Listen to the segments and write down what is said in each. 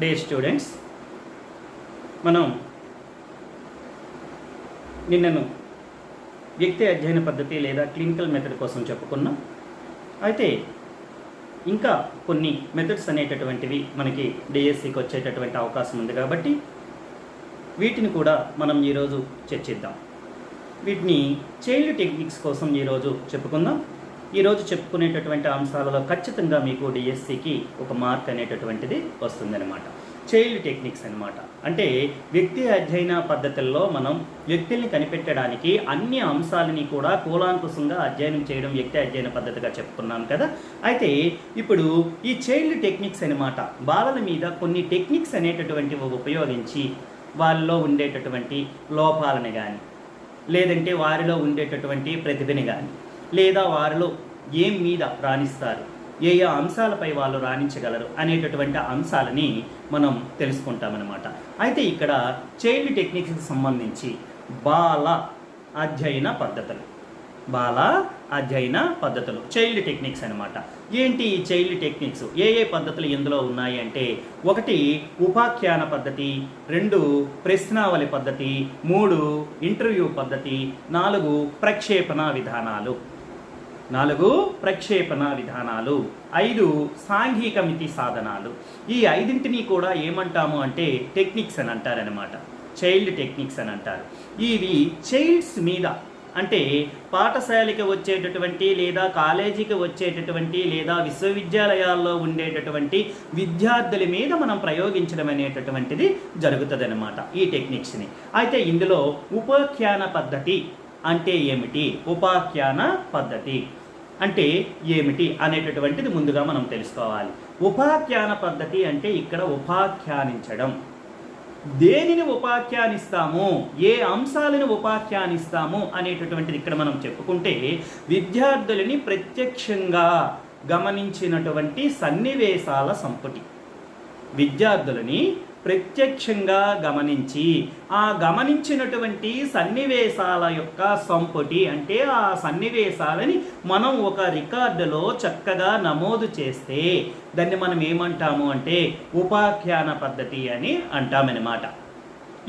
Day students మనం నిన్నను వ్యక్తి అధ్యయన పద్ధతి లేదా క్లినికల్ మెథడ్ కోసం చెప్పుకున్నాం. అయితే ఇంకా కొన్ని మెథడ్స్ అనేటటువంటివి మనకి డిఎస్సికి వచ్చేటటువంటి అవకాశం ఉంది కాబట్టి వీటిని కూడా మనం ఈరోజు చర్చిద్దాం. వీటిని చైల్డ్ టెక్నిక్స్ కోసం ఈరోజు చెప్పుకుందాం. ఈరోజు చెప్పుకునేటటువంటి అంశాలలో ఖచ్చితంగా మీకు డిఎస్సికి ఒక మార్క్ అనేటటువంటిది వస్తుందన్నమాట. చైల్డ్ టెక్నిక్స్ అన్నమాట. అంటే వ్యక్తి అధ్యయన పద్ధతుల్లో మనం వ్యక్తుల్ని కనిపెట్టడానికి అన్ని అంశాలని కూడా కూలాంకుశంగా అధ్యయనం చేయడం వ్యక్తి అధ్యయన పద్ధతిగా చెప్పుకున్నాం కదా. అయితే ఇప్పుడు ఈ చైల్డ్ టెక్నిక్స్ అన్నమాట బాలల మీద కొన్ని టెక్నిక్స్ అనేటటువంటివి ఉపయోగించి వాళ్ళలో ఉండేటటువంటి లోపాలని కానీ లేదంటే వారిలో ఉండేటటువంటి ప్రతిభని కానీ లేదా వారిలో ఏం మీద రాణిస్తారు? ఏ ఏ అంశాలపై వాళ్ళు రాణించగలరు? అనేటటువంటి అంశాలని మనం తెలుసుకుంటామన్నమాట. అయితే ఇక్కడ చైల్డ్ టెక్నిక్స్కి సంబంధించి బాల అధ్యయన పద్ధతులు. బాల అధ్యయన పద్ధతులు చైల్డ్ టెక్నిక్స్ అనమాట ఏంటి ఈ చైల్డ్ టెక్నిక్స్? ఏ ఏ పద్ధతులు ఇందులో ఉన్నాయి అంటే ఒకటి ఉపాఖ్యాన పద్ధతి రెండు ప్రశ్నావళి పద్ధతి మూడు ఇంటర్వ్యూ పద్ధతి నాలుగు ప్రక్షేపణ విధానాలు. నాలుగు ప్రక్షేపణ విధానాలు. ఐదు సాంఘిక మితి సాధనాలు. ఈ ఐదింటిని కూడా ఏమంటాము అంటే టెక్నిక్స్ అని అంటారనమాట చైల్డ్ టెక్నిక్స్ అని అంటారు. ఇవి చైల్డ్స్ మీద అంటే పాఠశాలకి వచ్చేటటువంటి లేదా కాలేజీకి వచ్చేటటువంటి లేదా విశ్వవిద్యాలయాల్లో ఉండేటటువంటి విద్యార్థుల మీద మనం ప్రయోగించడం అనేటటువంటిది జరుగుతుంది ఈ టెక్నిక్స్ని. అయితే ఇందులో ఉపాఖ్యాన పద్ధతి అంటే ఏమిటి? ఉపాఖ్యాన పద్ధతి. అంటే ఏమిటి అనేటటువంటిది ముందుగా మనం తెలుసుకోవాలి. ఉపాఖ్యాన పద్ధతి అంటే ఇక్కడ ఉపాఖ్యానించడం. దేనిని ఉపాఖ్యానిస్తాము? ఏ అంశాలను ఉపాఖ్యానిస్తాము అనేటటువంటిది ఇక్కడ మనం చెప్పుకుంటే విద్యార్థులని ప్రత్యక్షంగా గమనించినటువంటి సన్నివేశాల సంపుటి. విద్యార్థులని ప్రత్యక్షంగా గమనించి ఆ గమనించినటువంటి సన్నివేశాల యొక్క సంపుటి అంటే ఆ సన్నివేశాలని మనం ఒక రికార్డులో చక్కగా నమోదు చేస్తే దాన్ని మనం ఏమంటాము అంటే ఉపాఖ్యాన పద్ధతి అని అంటామన్నమాట.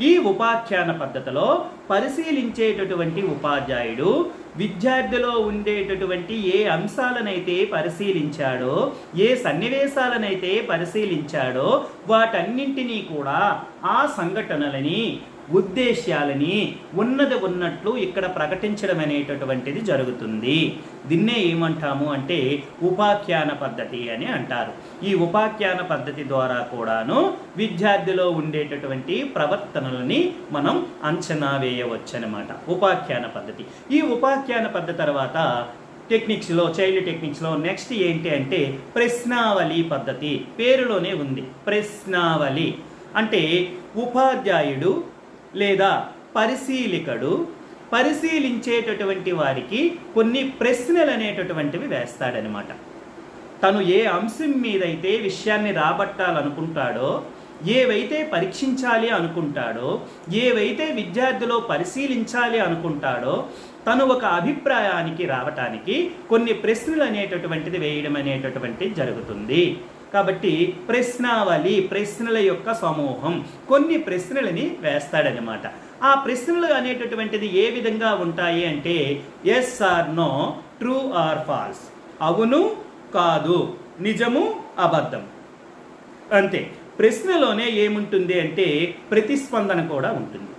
ఈ ఉపాఖ్యాన పద్ధతిలో పరిశీలించేటటువంటి ఉపాధ్యాయుడు విద్యార్థిలో ఉండేటటువంటి ఏ అంశాలనైతే పరిశీలించాడో ఏ సన్నివేశాలనైతే పరిశీలించాడో వాటన్నింటినీ కూడా ఆ సంఘటనలని ఉద్దేశ్యాలని ఉన్నది ఉన్నట్లు ఇక్కడ ప్రకటించడం అనేటటువంటిది జరుగుతుంది. దీన్నే ఏమంటాము అంటే ఉపాఖ్యాన పద్ధతి అని అంటారు. ఈ ఉపాఖ్యాన పద్ధతి ద్వారా కూడాను విద్యార్థిలో ఉండేటటువంటి ప్రవర్తనలని మనం అంచనా వేయవచ్చు అనమాట ఉపాఖ్యాన పద్ధతి. ఈ ఉపాఖ్యాన పద్ధతి తర్వాత టెక్నిక్స్లో చైల్డ్ టెక్నిక్స్లో నెక్స్ట్ ఏంటి అంటే ప్రశ్నావళి పద్ధతి పేరులోనే ఉంది. ప్రశ్నావళి. అంటే ఉపాధ్యాయుడు లేదా పరిశీలికడు పరిశీలించేటటువంటి వారికి కొన్ని ప్రశ్నలు అనేటటువంటివి వేస్తాడనమాట. తను ఏ అంశం మీదైతే విషయాన్ని రాబట్టాలనుకుంటాడో ఏవైతే పరీక్షించాలి అనుకుంటాడో ఏవైతే విద్యార్థిలో పరిశీలించాలి అనుకుంటాడో తను ఒక అభిప్రాయానికి రావటానికి కొన్ని ప్రశ్నలు అనేటటువంటిది వేయడం అనేటటువంటిది జరుగుతుంది. కాబట్టి ప్రశ్నావళి ప్రశ్నల యొక్క సమూహం. కొన్ని ప్రశ్నలని వేస్తాడనమాట ఆ ప్రశ్నలు అనేటటువంటిది ఏ విధంగా ఉంటాయి అంటే yes or no true or false అవును కాదు నిజము అబద్ధం. అంతే. ప్రశ్నలోనే ఏముంటుంది అంటే ప్రతిస్పందన కూడా ఉంటుంది.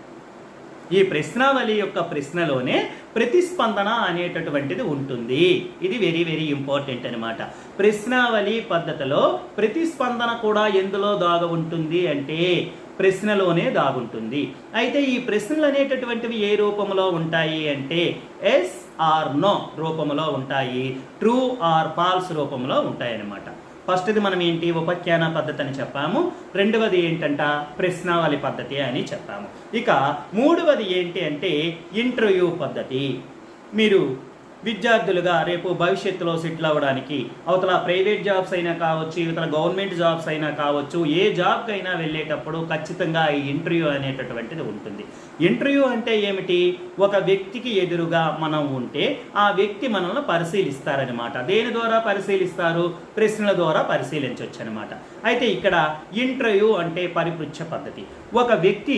ఈ ప్రశ్నావళి యొక్క ప్రశ్నలోనే ప్రతిస్పందన అనేటటువంటిది ఉంటుంది. ఇది వెరీ వెరీ ఇంపార్టెంట్ అనమాట ప్రశ్నావళి పద్ధతిలో ప్రతిస్పందన కూడా ఎందులో దాగ ఉంటుంది అంటే ప్రశ్నలోనే దాగుంటుంది అయితే ఈ ప్రశ్నలు అనేటటువంటివి ఏ రూపంలో ఉంటాయి అంటే ఎస్ ఆర్ నో రూపంలో ఉంటాయి. ట్రూ ఆర్ ఫాల్స్ రూపంలో ఉంటాయన్నమాట. ఫస్ట్ది మనం ఏంటి? ఉపఖ్యాన పద్ధతి అని చెప్పాము. రెండవది ఏంటంట? ప్రశ్నావళి పద్ధతి అని చెప్పాము. ఇక మూడవది ఏంటి అంటే ఇంటర్వ్యూ పద్ధతి. మీరు విద్యార్థులుగా రేపు భవిష్యత్తులో సెటిల్ అవ్వడానికి. అవతల ప్రైవేట్ జాబ్స్ అయినా కావచ్చు ఇవతల గవర్నమెంట్ జాబ్స్ అయినా కావచ్చు ఏ జాబ్కైనా అయినా వెళ్ళేటప్పుడు ఖచ్చితంగా ఈ ఇంటర్వ్యూ అనేటటువంటిది ఉంటుంది. ఇంటర్వ్యూ అంటే ఏమిటి? ఒక వ్యక్తికి ఎదురుగా మనం ఉంటే ఆ వ్యక్తి మనల్ని పరిశీలిస్తారనమాట దేని ద్వారా పరిశీలిస్తారు? ప్రశ్నల ద్వారా పరిశీలించవచ్చు అనమాట అయితే ఇక్కడ ఇంటర్వ్యూ అంటే పరిపృచ్ఛ పద్ధతి. ఒక వ్యక్తి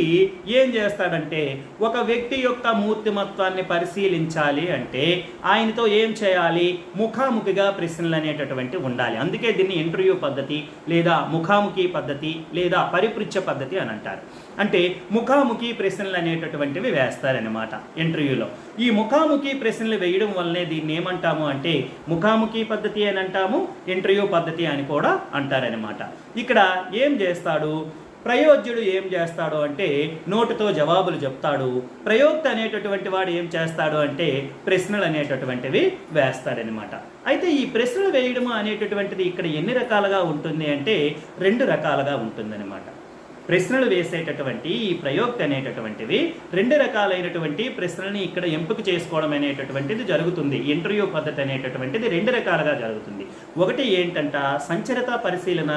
ఏం చేస్తాడంటే ఒక వ్యక్తి యొక్క మూర్తిమత్వాన్ని పరిశీలించాలి అంటే ఆయనతో ఏం చేయాలి? ముఖాముఖిగా ప్రశ్నలు అనేటటువంటి ఉండాలి. అందుకే దీన్ని ఇంటర్వ్యూ పద్ధతి లేదా ముఖాముఖి పద్ధతి లేదా పరిపృచ్ఛ పద్ధతి అని అంటారు. అంటే ముఖాముఖి ప్రశ్నలు అనేటటువంటివి వేస్తారనమాట ఇంటర్వ్యూలో ఈ ముఖాముఖి ప్రశ్నలు వేయడం వల్లనే దీన్ని ఏమంటాము అంటే ముఖాముఖి పద్ధతి అని అంటాము ఇంటర్వ్యూ పద్ధతి అని కూడా అంటారనమాట ఇక్కడ ఏం చేస్తాడు? ప్రయోజ్యుడు ఏం చేస్తాడు అంటే నోటుతో జవాబులు చెప్తాడు. ప్రయోక్త అనేటటువంటి వాడు ఏం చేస్తాడు అంటే ప్రశ్నలు అనేటటువంటివి వేస్తాడనమాట. అయితే ఈ ప్రశ్నలు వేయడము అనేటటువంటిది ఇక్కడ ఎన్ని రకాలుగా ఉంటుంది అంటే రెండు రకాలుగా ఉంటుందన్నమాట. ప్రశ్నలు వేసేటటువంటి ఈ ప్రయోక్తి అనేటటువంటివి రెండు రకాలైనటువంటి ప్రశ్నలని ఇక్కడ ఎంపిక చేసుకోవడం అనేటటువంటిది జరుగుతుంది. ఇంటర్వ్యూ పద్ధతి అనేటటువంటిది రెండు రకాలుగా జరుగుతుంది. ఒకటి ఏంటంట సంచరిత పరిశీలన.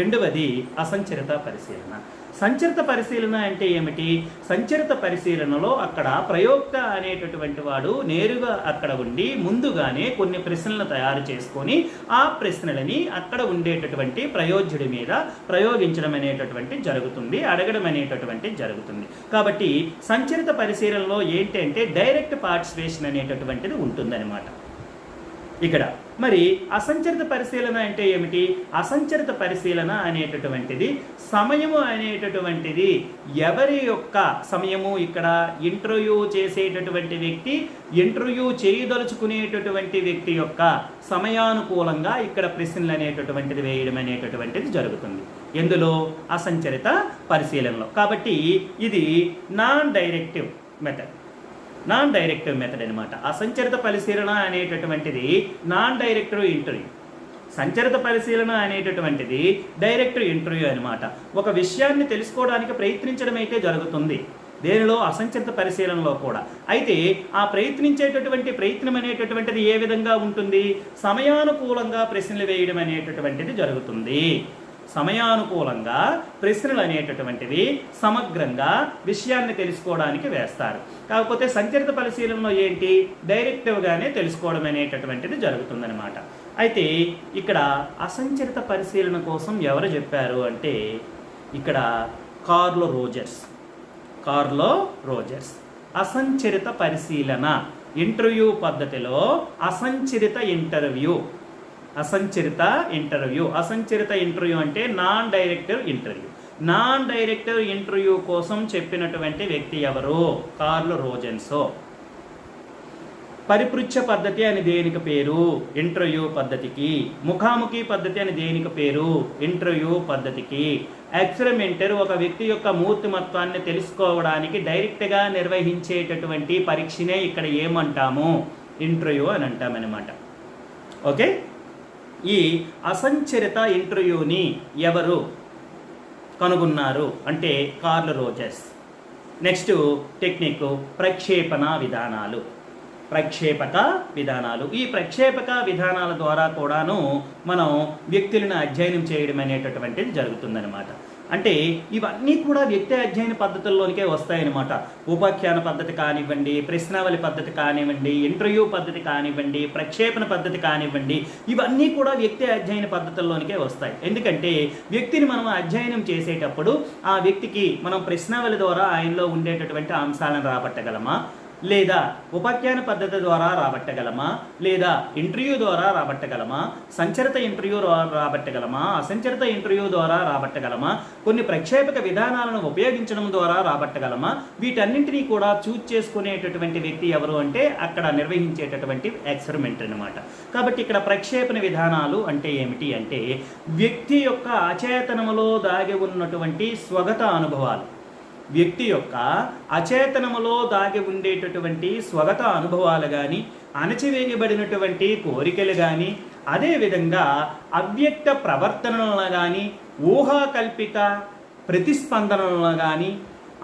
రెండవది అసంచరిత పరిశీలన. సంచరిత పరిశీలన అంటే ఏమిటి? సంచరిత పరిశీలనలో అక్కడ ప్రయోక్త అనేటటువంటి వాడు నేరుగా అక్కడ ఉండి ముందుగానే కొన్ని ప్రశ్నలను తయారు చేసుకొని ఆ ప్రశ్నలని అక్కడ ఉండేటటువంటి ప్రయోజ్యుడి మీద ప్రయోగించడం అనేటటువంటి జరుగుతుంది అడగడం అనేటటువంటి జరుగుతుంది. కాబట్టి సంచరిత పరిశీలనలో ఏంటంటే డైరెక్ట్ పార్టిసిపేషన్ అనేటటువంటిది ఉంటుందన్నమాట. ఇక్కడ మరి అసంచరిత పరిశీలన అంటే ఏమిటి? అసంచరిత పరిశీలన అనేటటువంటిది సమయము అనేటటువంటిది ఎవరి యొక్క సమయము? ఇక్కడ ఇంటర్వ్యూ చేసేటటువంటి వ్యక్తి ఇంటర్వ్యూ చేయదలుచుకునేటటువంటి వ్యక్తి యొక్క సమయానుకూలంగా ఇక్కడ ప్రశ్నలు అనేటటువంటిది వేయడం అనేటటువంటిది జరుగుతుంది. ఎందులో? అసంచరిత పరిశీలనలో. కాబట్టి ఇది non directive method non directive method అనమాట అసంచరిత పరిశీలన అనేటటువంటిది నాన్ డైరెక్టివ్ ఇంటర్వ్యూ సంచరిత పరిశీలన అనేటటువంటిది డైరెక్ట్ ఇంటర్వ్యూ అనమాట ఒక విషయాన్ని తెలుసుకోవడానికి ప్రయత్నించడం అయితే జరుగుతుంది. దేనిలో? అసంచరిత పరిశీలనలో కూడా. అయితే ఆ ప్రయత్నించేటటువంటి ప్రయత్నం అనేటటువంటిది ఏ విధంగా ఉంటుంది? సమయానుకూలంగా ప్రశ్నలు వేయడం అనేటటువంటిది జరుగుతుంది. సమయానుకూలంగా ప్రశ్నలు అనేటటువంటివి సమగ్రంగా విషయాన్ని తెలుసుకోవడానికి వేస్తారు. కాకపోతే సంచరిత పరిశీలనలో ఏంటి? డైరెక్టివ్గానే తెలుసుకోవడం అనేటటువంటిది జరుగుతుందన్నమాట. అయితే ఇక్కడ అసంచరిత పరిశీలన కోసం ఎవరు చెప్పారు అంటే ఇక్కడ కార్లో రోజర్స్. కార్లో రోజర్స్. అసంచరిత పరిశీలన. ఇంటర్వ్యూ పద్ధతిలో అసంచరిత ఇంటర్వ్యూ. అసంచరిత ఇంటర్వ్యూ. అసంచరిత ఇంటర్వ్యూ అంటే non director interview. Non director interview కోసం చెప్పినటువంటి వ్యక్తి ఎవరు? కార్లు రోజెన్సో. పరిపృచ్ఛ పద్ధతి అని దేనికి పేరు? ఇంటర్వ్యూ పద్ధతికి. ముఖాముఖి పద్ధతి అని దేనికి పేరు? ఇంటర్వ్యూ పద్ధతికి. ఎక్స్పెరిమెంటర్ ఒక వ్యక్తి యొక్క మూర్తిమత్వాన్ని తెలుసుకోవడానికి డైరెక్ట్గా నిర్వహించేటటువంటి పరీక్షనే ఇక్కడ ఏమంటాము? ఇంటర్వ్యూ అని అంటామన్నమాట. ఓకే? ఈ అసంచరిత ఇంటర్వ్యూని ఎవరు కనుగొన్నారు? అంటే కార్ల్ రోజెస్. నెక్స్ట్ టెక్నిక్ ప్రక్షేపణ విధానాలు. ప్రక్షేపక విధానాలు. ఈ ప్రక్షేపక విధానాల ద్వారా కూడాను మనం వ్యక్తులను అధ్యయనం చేయడం అనేటటువంటిది జరుగుతుందన్నమాట. అంటే ఇవన్నీ కూడా వ్యక్తి అధ్యయన పద్ధతుల్లోనికే వస్తాయన్నమాట. ఉపాఖ్యాన పద్ధతి కానివ్వండి ప్రశ్నావళి పద్ధతి కానివ్వండి ఇంటర్వ్యూ పద్ధతి కానివ్వండి ప్రక్షేపణ పద్ధతి కానివ్వండి ఇవన్నీ కూడా వ్యక్తి అధ్యయన పద్ధతుల్లోనికే వస్తాయి. ఎందుకంటే వ్యక్తిని మనం అధ్యయనం చేసేటప్పుడు ఆ వ్యక్తికి మనం ప్రశ్నావళి ద్వారా ఆయనలో ఉండేటటువంటి అంశాలను రాబట్టగలమా? లేదా ఉపాఖ్యాన పద్ధతి ద్వారా రాబట్టగలమా? లేదా ఇంటర్వ్యూ ద్వారా రాబట్టగలమా? సంచరిత ఇంటర్వ్యూ రాబట్టగలమా? అసంచరిత ఇంటర్వ్యూ ద్వారా రాబట్టగలమా? కొన్ని ప్రక్షేపక విధానాలను ఉపయోగించడం ద్వారా రాబట్టగలమా? వీటన్నింటినీ కూడా చూజ్ చేసుకునేటటువంటి వ్యక్తి ఎవరు అంటే అక్కడ నిర్వహించేటటువంటి ఎక్స్పెరిమెంట్ అనమాట కాబట్టి ఇక్కడ ప్రక్షేపణ విధానాలు అంటే ఏమిటి అంటే వ్యక్తి యొక్క అచేతనములో దాగి ఉన్నటువంటి స్వగత అనుభవాలు. వ్యక్తి యొక్క అచేతనములో దాగి ఉండేటటువంటి స్వగత అనుభవాలు కానీ అణచివేయబడినటువంటి కోరికలు కానీ అదేవిధంగా అవ్యక్త ప్రవర్తనలను కానీ ఊహాకల్పిత ప్రతిస్పందనలను కానీ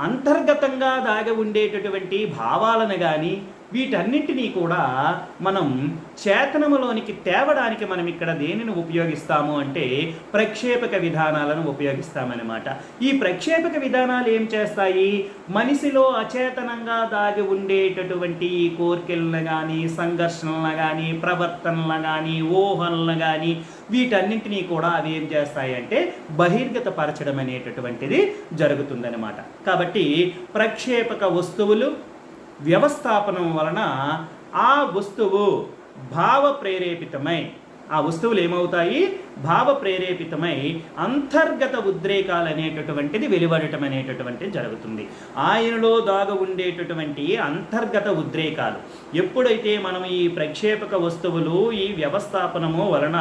అంతర్గతంగా దాగి ఉండేటటువంటి భావాలను కానీ వీటన్నింటినీ కూడా మనం చేతనములోనికి తేవడానికి మనం ఇక్కడ దేనిని ఉపయోగిస్తాము అంటే ప్రక్షేపక విధానాలను ఉపయోగిస్తామన్నమాట. ఈ ప్రక్షేపక విధానాలు ఏం చేస్తాయి? మనిషిలో అచేతనంగా దాగి ఉండేటటువంటి ఈ కోరికలను కానీ సంఘర్షణలను కానీ ప్రవర్తనలను కానీ ఊహలను కానీ వీటన్నింటినీ కూడా అవి ఏం చేస్తాయి అంటే బహిర్గతపరచడం అనేటటువంటిది జరుగుతుందన్నమాట. కాబట్టి ప్రక్షేపక వస్తువులు వ్యవస్థాపనం వలన ఆ వస్తువు భావ ప్రేరేపితమై ఆ వస్తువులు ఏమవుతాయి? భావ ప్రేరేపితమై అంతర్గత ఉద్రేకాలు అనేటటువంటిది వెలువడటం అనేటటువంటిది జరుగుతుంది. ఆయనలో దాగ ఉండేటటువంటి అంతర్గత ఉద్రేకాలు. ఎప్పుడైతే మనం ఈ ప్రక్షేపక వస్తువులు ఈ వ్యవస్థాపనము వలన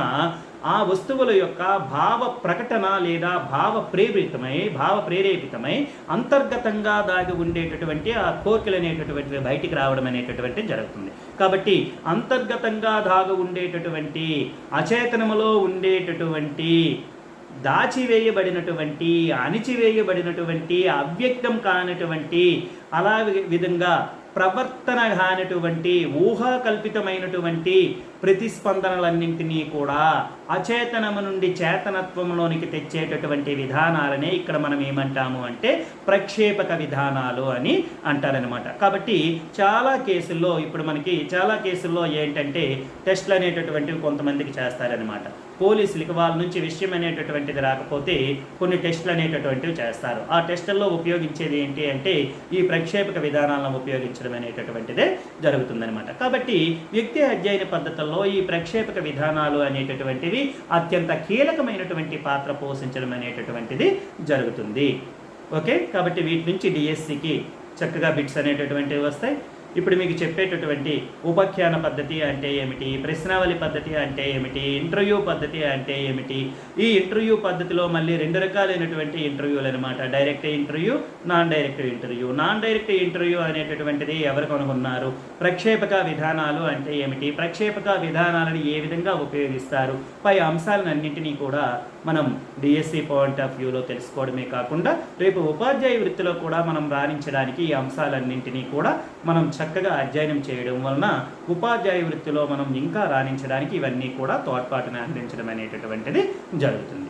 ఆ వస్తువుల యొక్క భావ ప్రకటన లేదా భావ ప్రేరితమై భావ ప్రేరేపితమై అంతర్గతంగా దాగి ఉండేటటువంటి ఆ కోర్కెలు అనేటటువంటివి బయటికి రావడం అనేటటువంటి జరుగుతుంది. కాబట్టి అంతర్గతంగా దాగి ఉండేటటువంటి అచేతనములో ఉండేటటువంటి దాచివేయబడినటువంటి అణిచివేయబడినటువంటి అవ్యక్తం కానటువంటి అలా విధంగా ప్రవర్తన కానటువంటి ఊహాకల్పితమైనటువంటి ప్రతిస్పందనలన్నింటినీ కూడా అచేతనము నుండి చేతనత్వంలోనికి తెచ్చేటటువంటి విధానాలనే ఇక్కడ మనం ఏమంటాము అంటే ప్రక్షేపక విధానాలు అని అంటారనమాట కాబట్టి చాలా కేసుల్లో ఇప్పుడు మనకి చాలా కేసుల్లో ఏంటంటే టెస్ట్లు అనేటటువంటివి కొంతమందికి చేస్తారనమాట పోలీసులకి వాళ్ళ నుంచి విషయం అనేటటువంటిది రాకపోతే కొన్ని టెస్టులు అనేటటువంటివి చేస్తారు. ఆ టెస్టుల్లో ఉపయోగించేది ఏంటి అంటే ఈ ప్రక్షేపక విధానాలను ఉపయోగించడం అనేటటువంటిదే జరుగుతుందనమాట కాబట్టి వ్యక్తి అధ్యయన పద్ధతుల్లో ఈ ప్రక్షేపక విధానాలు అనేటటువంటివి అత్యంత కీలకమైనటువంటి పాత్ర పోషించడం అనేటటువంటిది జరుగుతుంది. ఓకే? కాబట్టి వీటి నుంచి డిఎస్సికి చక్కగా బిట్స్ అనేటటువంటివి వస్తాయి. ఇప్పుడు మీకు చెప్పేటటువంటి ఉపాఖ్యాన పద్ధతి అంటే ఏమిటి? ప్రశ్నావళి పద్ధతి అంటే ఏమిటి? ఇంటర్వ్యూ పద్ధతి అంటే ఏమిటి? ఈ ఇంటర్వ్యూ పద్ధతిలో మళ్ళీ రెండు రకాలైనటువంటి ఇంటర్వ్యూలు అనమాట direct interview non direct interview non direct interview అనేటటువంటిది ఎవరు కనుగొన్నారు? ప్రక్షేపక విధానాలు అంటే ఏమిటి? ప్రక్షేపక విధానాలను ఏ విధంగా ఉపయోగిస్తారు? పై అంశాలన్నింటినీ కూడా మనం డిఎస్సి పాయింట్ ఆఫ్ వ్యూలో తెలుసుకోవడమే కాకుండా రేపు ఉపాధ్యాయ వృత్తిలో కూడా మనం రాణించడానికి ఈ అంశాలన్నింటినీ కూడా మనం చక్కగా అధ్యయనం చేయడం వలన ఉపాధ్యాయ వృత్తిలో మనం ఇంకా రాణించడానికి ఇవన్నీ కూడా తోడ్పాటును అందించడం అనేటటువంటిది జరుగుతుంది.